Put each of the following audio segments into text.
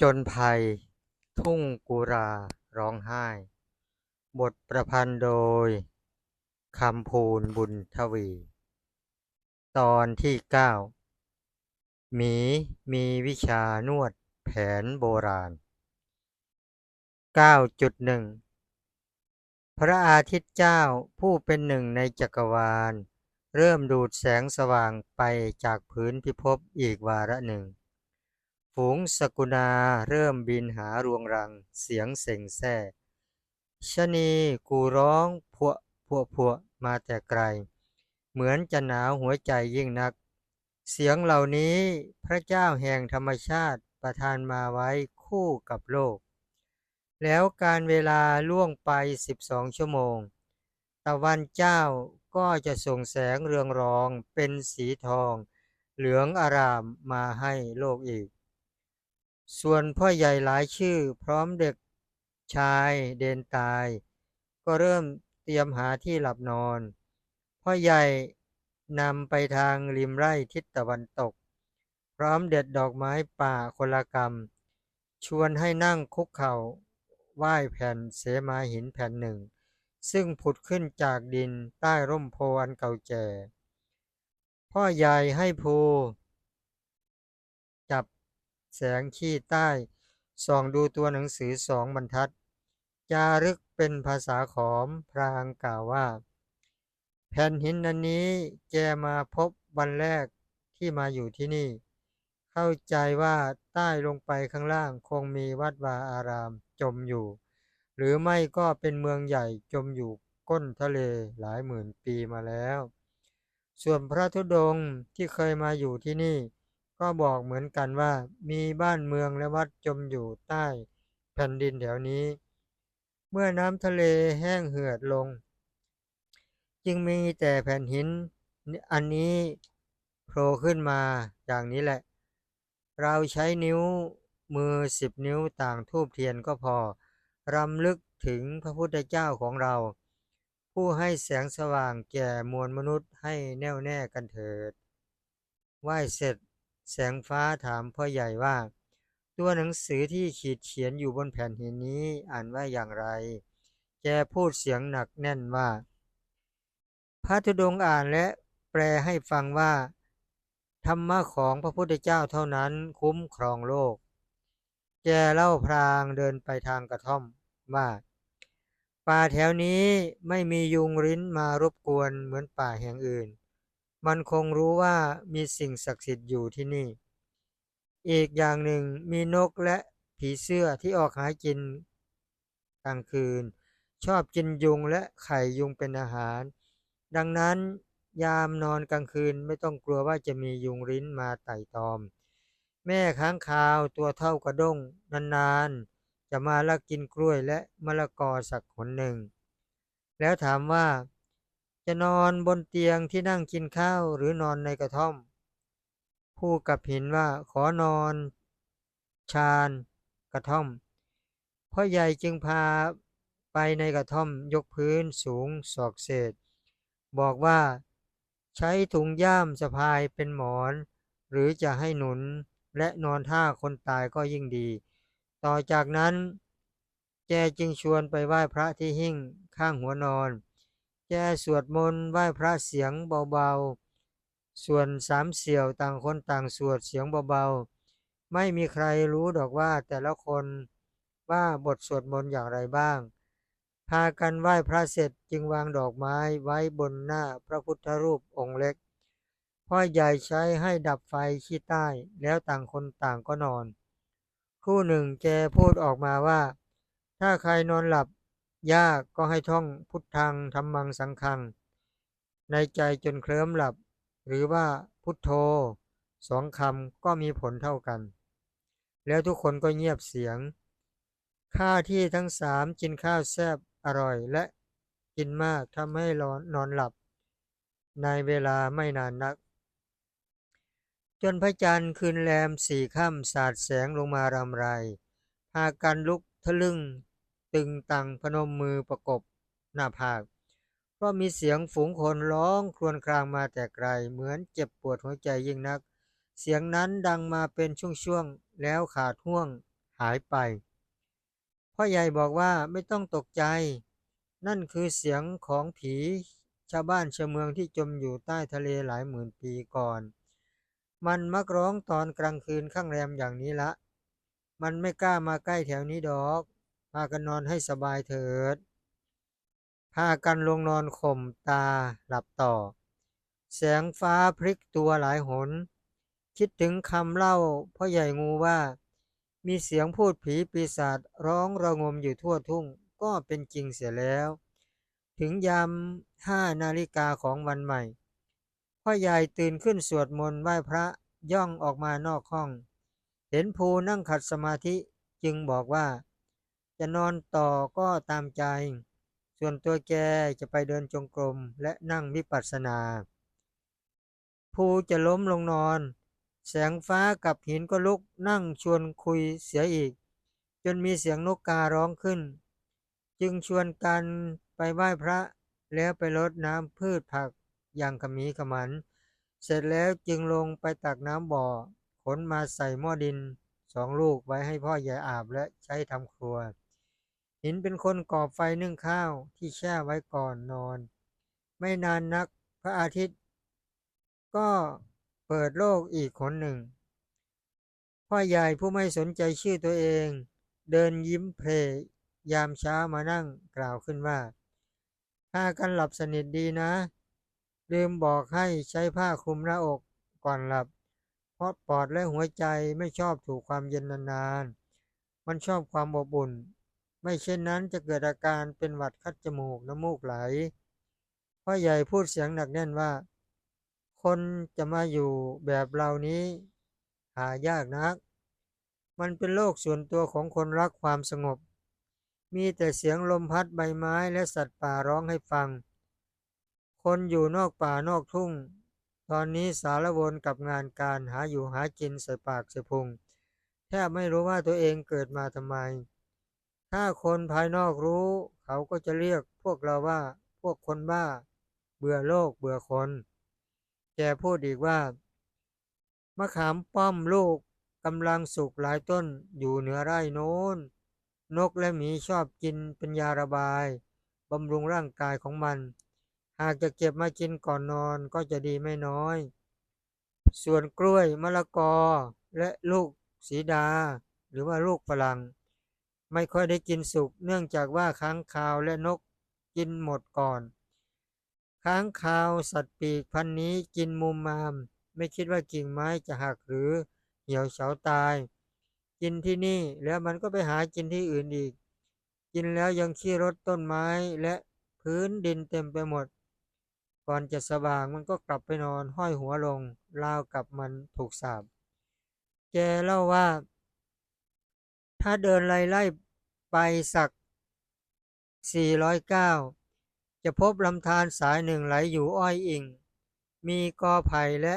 จญภัย ทุ่งกุราร้องไห้ บทประพันธ์โดยคำพูนบุญทวี ตอนที่เก้าหมีมีวิชานวดแผนโบราณ 9.1 พระอาทิตย์เจ้าผู้เป็นหนึ่งในจักรวาล เริ่มดูดแสงสว่างไปจากพื้นพิภพอีกวาระหนึ่ง ฝูงสกุณาเริ่มบินหารวงรังเสียงเซ็งแซ่ชนีกูร้องพวพวพวมาแต่ไกล เหมือนจะหนาวหัวใจยิ่งนัก เสียงเหล่านี้พระเจ้าแห่งธรรมชาติประทานมาไว้คู่กับโลก แล้วการเวลาล่วงไปสิบสองชั่วโมง ตะวันเจ้าก็จะส่งแสงเรืองรองเป็นสีทอง เหลืองอารามมาให้โลกอีก ส่วนพ่อใหญ่หลายชื่อพร้อมเด็กชายเดนตาย ก็เริ่มเตรียมหาที่หลับนอน พ่อใหญ่นำไปทางริมไร่ทิศตะวันตก พร้อมเด็ดดอกไม้ป่าคนละกำชวนให้นั่งคุกเข่าไหว้แผ่นเสมาหินแผ่นหนึ่ง ซึ่งผุดขึ้นจากดินใต้ร่มโพอันเก่าแก่ พ่อใหญ่ให้ภู แสงขี้ใต้ส่องดูตัวหนังสือสองบรรทัด จารึกเป็นภาษาขอมพรางกล่าวว่า แผ่นหินอันนี้แกมาพบวันแรกที่มาอยู่ที่นี่ เข้าใจว่าใต้ลงไปข้างล่างคงมีวัดวาอารามจมอยู่ หรือไม่ก็เป็นเมืองใหญ่จมอยู่ก้นทะเลหลายหมื่นปีมาแล้ว ส่วนพระธุดงค์ที่เคยมาอยู่ที่นี่ ก็บอกเหมือนกันว่ามีบ้านเมืองและวัดจมอยู่ใต้แผ่นดินแถวนี้ เมื่อน้ำทะเลแห้งเหือดลง จึงมีแต่แผ่นหินอันนี้โผล่ขึ้นมาอย่างนี้แหละ เราใช้นิ้วมือสิบนิ้วต่างทูบเทียนก็พอรำลึกถึงพระพุทธเจ้าของเรา ผู้ให้แสงสว่างแก่มวลมนุษย์ให้แน่วแน่กันเถิด ไหว้เสร็จ แสงฟ้าถามพ่อใหญ่ว่า ตัวหนังสือที่ขีดเขียนอยู่บนแผ่นหินนี้อ่านว่าอย่างไร แกพูดเสียงหนักแน่นว่า พระธุดงอ่านและแปลให้ฟังว่า ธรรมะของพระพุทธเจ้าเท่านั้นคุ้มครองโลก แกเล่าพรางเดินไปทางกระท่อมว่าป่าแถวนี้ไม่มียุงริ้นมารบกวนเหมือนป่าแห่งอื่น มันคงรู้ว่ามีสิ่งศักดิ์สิทธิ์อยู่ที่นี่ อีกอย่างหนึ่งมีนกและผีเสื้อที่ออกหากินกลางคืน ชอบกินยุงและไข่ยุงเป็นอาหาร ดังนั้นยามนอนกลางคืนไม่ต้องกลัวว่าจะมียุงริ้นมาไต่ตอม แม่ค้างคาวตัวเท่ากระด้งนานๆ จะมาลักกินกล้วยและมะละกอสักหนหนึ่ง แล้วถามว่า จะนอนบนเตียงที่นั่งกินข้าวหรือนอนในกระท่อม ผู้กับหินว่าขอนอน ชานกระท่อมพ่อใหญ่จึงพาไปในกระท่อมยกพื้นสูงศอกเศษ บอกว่าใช้ถุงย่ามสะพายเป็นหมอน หรือจะให้หนุนและนอนท่าคนตายก็ยิ่งดี ต่อจากนั้น แกจึงชวนไปไหว้พระที่หิ้งข้างหัวนอน แกสวดมนต์ไหว้พระเสียงเบาๆ ส่วนสามเสี่ยวต่างคนต่างสวดเสียงเบาๆ ไม่มีใครรู้ดอกว่าแต่ละคนว่าบทสวดมนต์อย่างไรบ้าง พากันไหว้พระเสร็จจึงวางดอกไม้ไว้บนหน้าพระพุทธรูปองค์เล็ก พ่อใหญ่ใช้ให้ดับไฟขี้ใต้แล้วต่างคนต่างก็นอน คู่หนึ่งแกพูดออกมาว่า ถ้าใครนอนหลับ ยากก็ให้ท่องพุทธังธรรมังสังฆัง ในใจจนเคลิ้มหลับ หรือว่าพุทโธสองคำก็มีผลเท่ากัน แล้วทุกคนก็เงียบเสียง ข้าที่ทั้งสามกินข้าวแซบอร่อยและกินมากทำให้ร้อนนอนหลับ ในเวลาไม่นานนัก จนพระจันทร์คืนแรมสี่ค่ำสาดแสงลงมารำไรพากันลุกทะลึ่ง ตึงตังพนมมือประกบหน้าผากเพราะมีเสียงฝูงคนร้องครวญครางมาแต่ไกล เหมือนเจ็บปวดหัวใจยิ่งนัก เสียงนั้นดังมาเป็นช่วงๆ แล้วขาดห่วงหายไป พ่อใหญ่บอกว่าไม่ต้องตกใจ นั่นคือเสียงของผีชาวบ้านชาวเมืองที่จมอยู่ใต้ทะเลหลายหมื่นปีก่อน มันมักร้องตอนกลางคืนข้างแรมอย่างนี้ละ มันไม่กล้ามาใกล้แถวนี้ดอก พากันนอนให้สบายเถิด พากันลงนอนข่มตาหลับต่อ แสงฟ้าพลิกตัวหลายหน คิดถึงคำเล่าพ่อใหญ่งูว่า มีเสียงพูดผีปีศาจร้องระงมอยู่ทั่วทุ่งก็เป็นจริงเสียแล้ว ถึงยามห้านาฬิกาของวันใหม่ พ่อใหญ่ตื่นขึ้นสวดมนต์ไหว้พระย่องออกมานอกห้อง เห็นภูนั่งขัดสมาธิจึงบอกว่า จะนอนต่อก็ตามใจ ส่วนตัวแกจะไปเดินจงกรมและนั่งวิปัสสนาภูจะล้มลงนอน แสงฟ้ากับหินก็ลุกนั่งชวนคุยเสียอีก จนมีเสียงนกการ้องขึ้น จึงชวนกันไปไหว้พระแล้วไปรดน้ำพืชผักอย่างขมีขมัน เสร็จแล้วจึงลงไปตักน้ำบ่อ ขนมาใส่หม้อดินสองลูกไว้ให้พ่อใหญ่อาบและใช้ทำครัว เหินเป็นคนก่อไฟนึ่งข้าวที่แช่ไว้ก่อนนอน ไม่นานนักพระอาทิตย์ ก็เปิดโลกอีกคนหนึ่ง พ่อใหญ่ผู้ไม่สนใจชื่อตัวเอง เดินยิ้มเพลยยามเช้ามานั่งกล่าวขึ้นว่าพากันหลับสนิทดีนะ ลืมบอกให้ใช้ผ้าคลุมหน้าอกก่อนหลับ เพราะปอดและหัวใจไม่ชอบถูกความเย็นนานๆ มันชอบความอบอุ่น ไม่เช่นนั้นจะเกิดอาการเป็นหวัดคัดจมูกน้ำมูกไหล พ่อใหญ่พูดเสียงหนักแน่นว่า คนจะมาอยู่แบบเรานี้ หายากนัก มันเป็นโลกส่วนตัวของคนรักความสงบ มีแต่เสียงลมพัดใบไม้และสัตว์ป่าร้องให้ฟัง คนอยู่นอกป่านอกทุ่ง ตอนนี้สารวนกับงานการหาอยู่หากินใส่ปากใส่พุง แทบไม่รู้ว่าตัวเองเกิดมาทำไม ถ้าคนภายนอกรู้ เขาก็จะเรียกพวกเราว่า พวกคนบ้า เบื่อโลกเบื่อคน แกพูดอีกว่า มะขามป้อมลูกกำลังสุกหลายต้นอยู่เหนือไร่โน้น นกและหมีชอบกินเป็นยาระบายบำรุงร่างกายของมัน หากจะเก็บมากินก่อนนอนก็จะดีไม่น้อย ส่วนกล้วยมะละกอและลูกสีดา หรือว่าลูกฝรั่ง ไม่ค่อยได้กินสุก เนื่องจากว่าค้างคาวและนกกินหมดก่อน ค้างคาวสัตว์ปีกพันนี้กินมุมมาม ไม่คิดว่ากิ่งไม้จะหักหรือเหี่ยวเฉาตาย กินที่นี่แล้วมันก็ไปหากินที่อื่นอีก กินแล้วยังขี้รถต้นไม้และพื้นดินเต็มไปหมด ก่อนจะสว่างมันก็กลับไปนอนห้อยหัวลงราวกับมันถูกสาปแกเล่าว่า ถ้าเดินไล่ไล่ไปสัก 409 จะพบลำธารสายหนึ่งไหลอยู่อ้อยอิง มีกอไผ่และ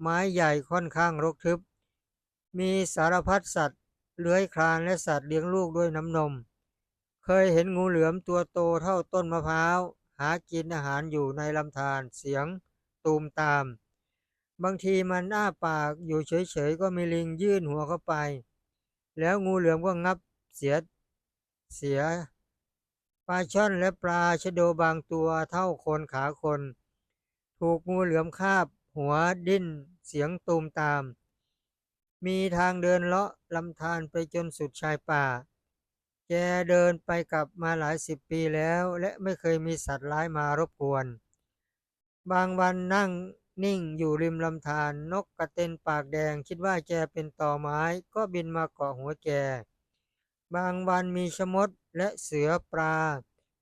ไม้ใหญ่ค่อนข้างรกทึบ มีสารพัดสัตว์เลื้อยคลานและสัตว์เลี้ยงลูกด้วยน้ำนม เคยเห็นงูเหลือมตัวโตเท่าต้นมะพร้าว หากินอาหารอยู่ในลำธารเสียงตูมตาม บางทีมันอ้าปากอยู่เฉยๆก็มีลิงยื่นหัวเข้าไป แล้วงูเหลือมก็งับเสียเสียปลาช่อนและปลาชะโดบางตัวเท่าคนขาคน ถูกงูเหลือมคาบ หัวดิ้นเสียงตูมตาม มีทางเดินเลาะลำธารไปจนสุดชายป่า แกเดินไปกลับมาหลายสิบปีแล้ว และไม่เคยมีสัตว์ร้ายมารบกวน บางวันนั่ง นิ่งอยู่ริมลำธารนกกระเต็นปากแดงคิดว่าแกเป็นต่อไม้ก็บินมาเกาะหัวแก บางวันมีชมดและเสือปลา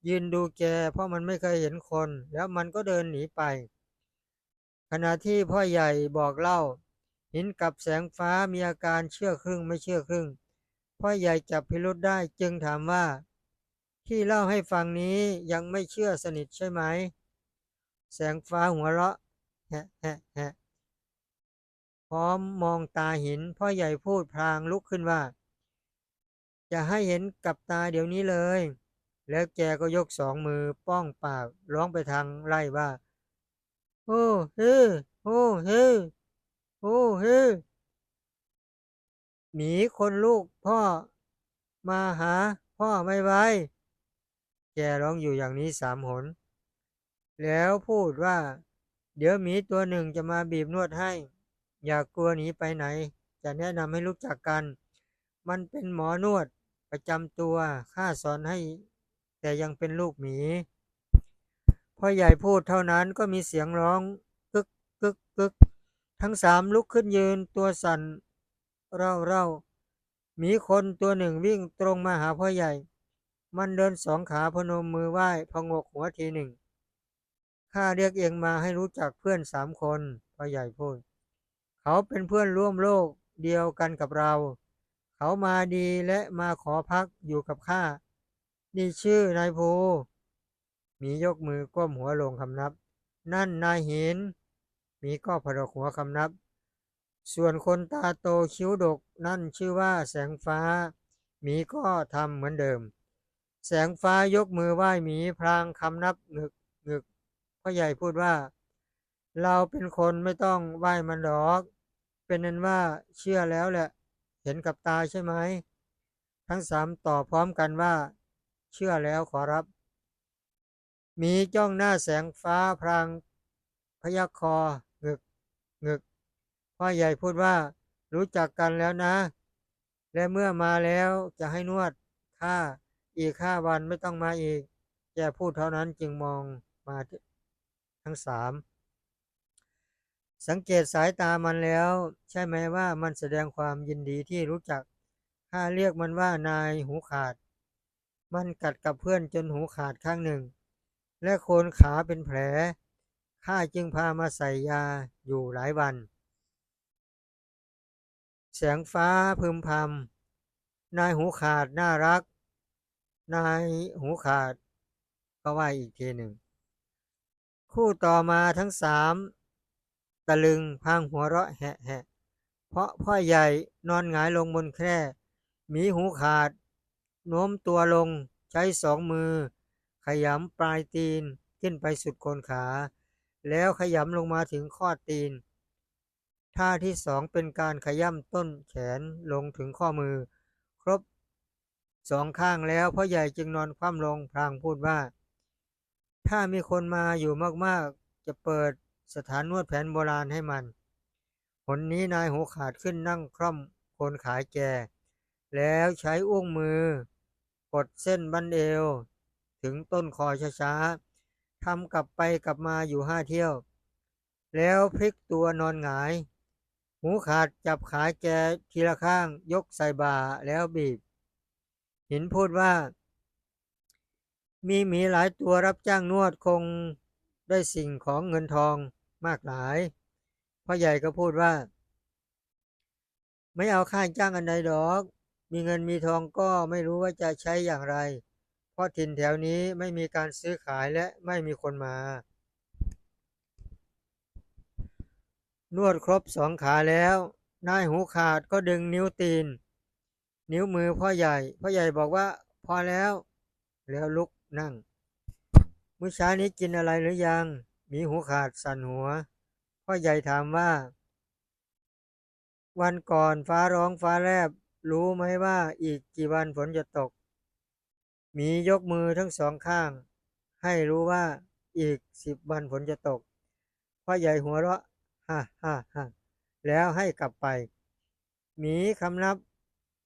ยืนดูแกเพราะมันไม่เคยเห็นคน แล้วมันก็เดินหนีไป ขณะที่พ่อใหญ่บอกเล่า หินกับแสงฟ้ามีอาการเชื่อครึ่งไม่เชื่อครึ่ง พ่อใหญ่จับพิรุษได้จึงถามว่า ที่เล่าให้ฟังนี้ยังไม่เชื่อสนิทใช่ไหม แสงฟ้าหัวเราะ แฮะแฮะแฮะพร้อมมองตาหินพ่อใหญ่พูดพลางลุกขึ้นว่า จะให้เห็นกับตาเดี๋ยวนี้เลย แล้วแกก็ยกสองมือป้องปากร้องไปทางไร่ว่า โอ้เฮ้โอ้เฮ้โอ้เฮ้หมีคนลูกพ่อมาหาพ่อไม่ไวแกร้องอยู่อย่างนี้สามหน แล้วพูดว่า เดี๋ยวหมีตัวหนึ่งจะมาบีบนวดให้ อย่ากลัวหนีไปไหน จะแนะนำให้รู้จักกัน มันเป็นหมอนวดประจำตัวข้าสอนให้ แต่ยังเป็นลูกหมีพ่อใหญ่พูดเท่านั้นก็มีเสียงร้องกึกกึกกึกทั้งสามลุกขึ้นยืนตัวสั่นเร่าเร่าหมีคนตัวหนึ่งวิ่งตรงมาหาพ่อใหญ่ มันเดินสองขาพนมมือไหว้พงกหัวทีหนึ่ง ข้าเรียกเองมาให้รู้จักเพื่อนสามคนพ่อใหญ่พูด เขาเป็นเพื่อนร่วมโลกเดียวกันกับเรา เขามาดีและมาขอพักอยู่กับข้า นี่ชื่อนายภูมียกมือก้มหัวลงคำนับ นั่นนายหิน มีก็พะดกหัวคำนับ ส่วนคนตาโตคิ้วดกนั่นชื่อว่าแสงฟ้า มีก็ทำเหมือนเดิม แสงฟ้ายกมือไหว้หมีพลางคำนับงึกงึก พ่อใหญ่พูดว่า เราเป็นคนไม่ต้องไหว้มันหรอก เป็นนั้นว่าเชื่อแล้วแหละ เห็นกับตาใช่ไหม ทั้งสามตอบพร้อมกันว่า เชื่อแล้วขอรับ มีจ้องหน้าแสงฟ้าพลางพยักคองึกงึกพ่อใหญ่พูดว่ารู้จักกันแล้วนะ และเมื่อมาแล้วจะให้นวดข้าอีกห้าวันไม่ต้องมาอีกแกพูดเท่านั้นจึงมองมา ทั้งสามสังเกตสายตามันแล้ว ใช่ไหมว่ามันแสดงความยินดีที่รู้จักข้าเรียกมันว่านายหูขาด มันกัดกับเพื่อนจนหูขาดข้างหนึ่ง และโคนขาเป็นแผล ข้าจึงพามาใส่ยาอยู่หลายวัน แสงฟ้าพึมพำนายหูขาดน่ารัก นายหูขาด ก็ว่าอีกทีหนึ่ง คู่ต่อมาทั้งสามตะลึงพังหัวเราะแหะแหะเพราะพ่อใหญ่นอนหงายลงบนแคร่หมีหูขาดโน้มตัวลงใช้สองมือ ขยำปลายตีนขึ้นไปสุดโคนขา แล้วขยำลงมาถึงข้อตีน ท่าที่สองเป็นการขย่ำต้นแขนลงถึงข้อมือ ครบสองข้างแล้วพ่อใหญ่จึงนอนคว่ำลงพลางพูดว่า ถ้ามีคนมาอยู่มากๆ จะเปิดสถานนวดแผนโบราณให้มัน หนนี้นายหูขาดขึ้นนั่งคล่อมคนขายแก แล้วใช้อุ้งมือ กดเส้นบันเอว ถึงต้นคอช้าๆทำกลับไปกลับมาอยู่ห้าเที่ยว แล้วพลิกตัวนอนหงาย หูขาดจับขาแกทีละข้างยกใส่บ่าแล้วบีบ หินพูดว่า มีหมีหลายตัวรับจ้างนวดคงได้สิ่งของเงินทองมากหลาย พ่อใหญ่ก็พูดว่า ไม่เอาค่าจ้างอันใดดอก มีเงินมีทองก็ไม่รู้ว่าจะใช้อย่างไร เพราะถิ่นแถวนี้ไม่มีการซื้อขายและไม่มีคนมา นวดครบสองขาแล้วนายหูขาดก็ดึงนิ้วตีน นิ้วมือพ่อใหญ่ พ่อใหญ่บอกว่าพอแล้ว แล้วลุก นั่ง มื้อเช้านี้กินอะไรหรือยัง มีหูขาดสั่นหัว พ่อใหญ่ถามว่า วันก่อนฟ้าร้องฟ้าแลบ รู้ไหมว่าอีกกี่วันฝนจะตก มียกมือทั้งสองข้าง ให้รู้ว่าอีกสิบวันฝนจะตก พ่อใหญ่หัวเราะฮ่าฮ่าฮ่าแล้วให้กลับไป หมีคำนับ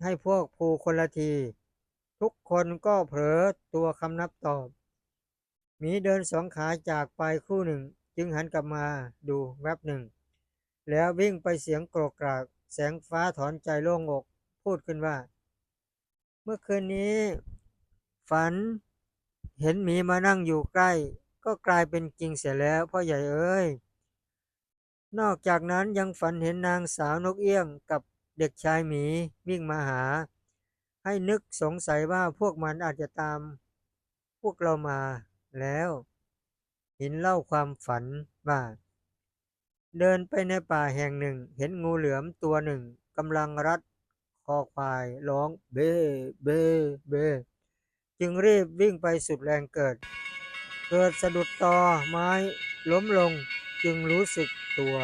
ให้พวกภูคนละที ทุกคนก็เผลอตัวคำนับตอบ หมีเดินสองขาจากไปครู่หนึ่ง จึงหันกลับมาดูแวบหนึ่ง แล้ววิ่งไปเสียงโกรกกราก แสงฟ้าถอนใจโล่งอก พูดขึ้นว่า เมื่อคืนนี้ ฝัน เห็นหมีมานั่งอยู่ใกล้ ก็กลายเป็นจริงเสียแล้วพ่อใหญ่เอ้ย นอกจากนั้นยังฝันเห็นนางสาวนกเอี้ยงกับเด็กชายหมีวิ่งมาหา ให้นึกสงสัยว่าพวกมันอาจจะตาม พวกเรามาแล้วหินเล่าความฝันว่า เดินไปในป่าแห่งหนึ่ง เห็นงูเหลือมตัวหนึ่งกำลังรัดคอควายร้องเบ้เบ้เบ้จึงรีบวิ่งไปสุดแรงเกิด เกิดสะดุดตอไม้ล้มลงจึงรู้สึกตัว